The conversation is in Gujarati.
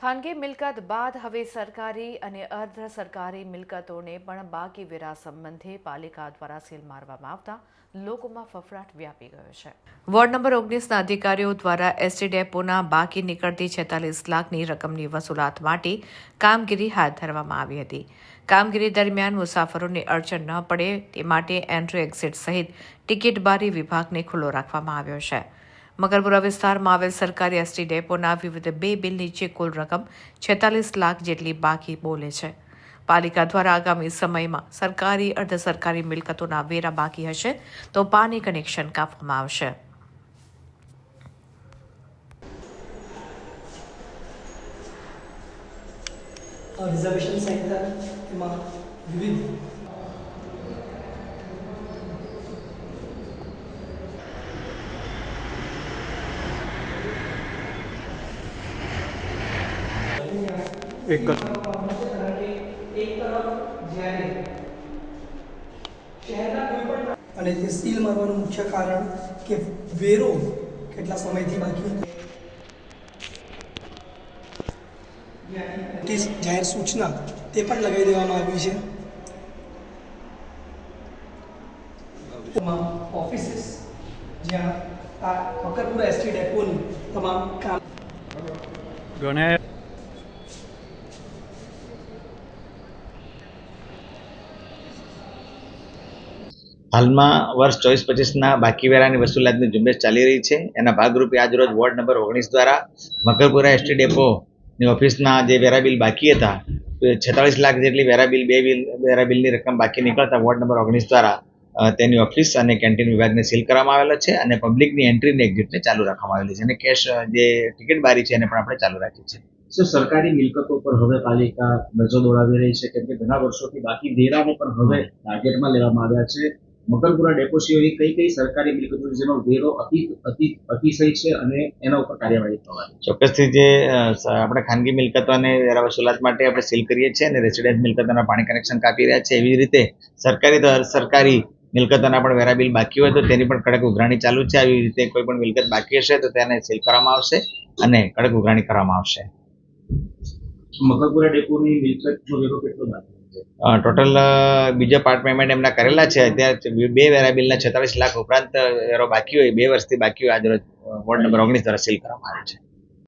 ખાનગી મિલકત બાદ હવે સરકારી અને અર્ધ સરકારી મિલકતોને પણ બાકી વેરા સંબંધે પાલિકા દ્વારા સીલ મારવામાં આવતા લોકોમાં ફફડાટ વ્યાપી ગયો છે. વોર્ડ નંબર ઓગણીસના અધિકારીઓ દ્વારા એસટી ડેપોના બાકી નીકળતી છેતાલીસ લાખની રકમની વસૂલાત માટે કામગીરી હાથ ધરવામાં આવી હતી. કામગીરી દરમિયાન મુસાફરોને અડચણ ન પડે તે માટે એન્ટ્રી એક્ઝિટ સહિત ટિકિટ બારી વિભાગને ખુલ્લો રાખવામાં આવ્યો છે. મકરપુરા વિસ્તારમાં આવેલ સરકારી એસટી ડેપોના વિવિધ બે બિલ નીચે કુલ રકમ છેતાલીસ લાખ જેટલી બાકી બોલે છે. પાલિકા દ્વારા આગામી સમયમાં સરકારી અર્ધ સરકારી મિલકતોના વેરા બાકી હશે તો પાણી કનેક્શન કાપવામાં આવશે. રિઝર્વેશન સેન્ટર એમાં વિવિધ એક જ. અને જે સીલ મારવાનું મુખ્ય કારણ કે વેરો કેટલા સમયથી બાકી હતો. જાહેર સૂચના તે પણ લગાવી દેવામાં આવી છે. તમામ ઓફિસીસ જ્યાં આ મકરપુરા એસટી ડેપોની તમામ કામ ગણેશ. હાલમાં વર્ષ ચોવીસ પચીસના બાકી વેરાની વસૂલાતની ઝુંબેશ ચાલી રહી છે. એના ભાગરૂપે આજરોજ વોર્ડ નંબર ઓગણીસ દ્વારા મકરપુરા એસટી ડેપોની ઓફિસના જે વેરા બિલ બાકી હતા છેતાળીસ લાખ જેટલી વેરા બિલ બે બિલ વેરા બિલની રકમ બાકી નીકળતા વોર્ડ નંબર ઓગણીસ દ્વારા તેની ઓફિસ અને કેન્ટીન વિભાગને સીલ કરવામાં આવેલો છે અને પબ્લિકની એન્ટ્રીને એક્ઝિટને ચાલુ રાખવામાં આવેલી છે અને કેશ જે ટિકિટ બારી છે એને પણ આપણે ચાલુ રાખી છે. શું સરકારી મિલકતો પર હવે પાલિકા નજર દોડાવી રહી છે કેમ કે ઘણા વર્ષોથી બાકી વેરાને પણ હવે ટાર્ગેટમાં લેવામાં આવ્યા છે. મકરપુરા ડેપોસીઓ એવી કઈ કઈ સરકારી મિલકતો જેનો વેરો અતિ અતિ, અતિશય છે અને એના ઉપર કાર્યવાહી થવાની ચોક્કસથી જે આપણે ખાનગી મિલકતોને વેરા વસૂલાત માટે આપણે સીલ કરીએ છીએ અને રેસિડેન્ટ મિલકતોના પાણી કનેક્શન કાપી રહ્યા છે, એવી રીતે સરકારી તો સરકારી મિલકતોના પણ વેરા બિલ બાકી હોય તો તેની પણ કડક ઉઘરાણી ચાલુ છે, આવી રીતે કોઈ પણ મિલકત બાકી હશે તો તેને સીલ કરવામાં આવશે અને કડક ઉઘરાણી કરવામાં આવશે. મકરપુરા ડેપોની ટોટલ બીજા પાર્ટ પેમેન્ટ એમના કરેલા છે. અત્યારે બે વેરા બિલના છેતાલીસ લાખ ઉપરાંત વેરો બાકી હોય, બે વર્ષથી બાકી હોય. આજરોજ વોર્ડ નંબર ઓગણીસ દ્વારા સીલ કરવામાં આવે છે.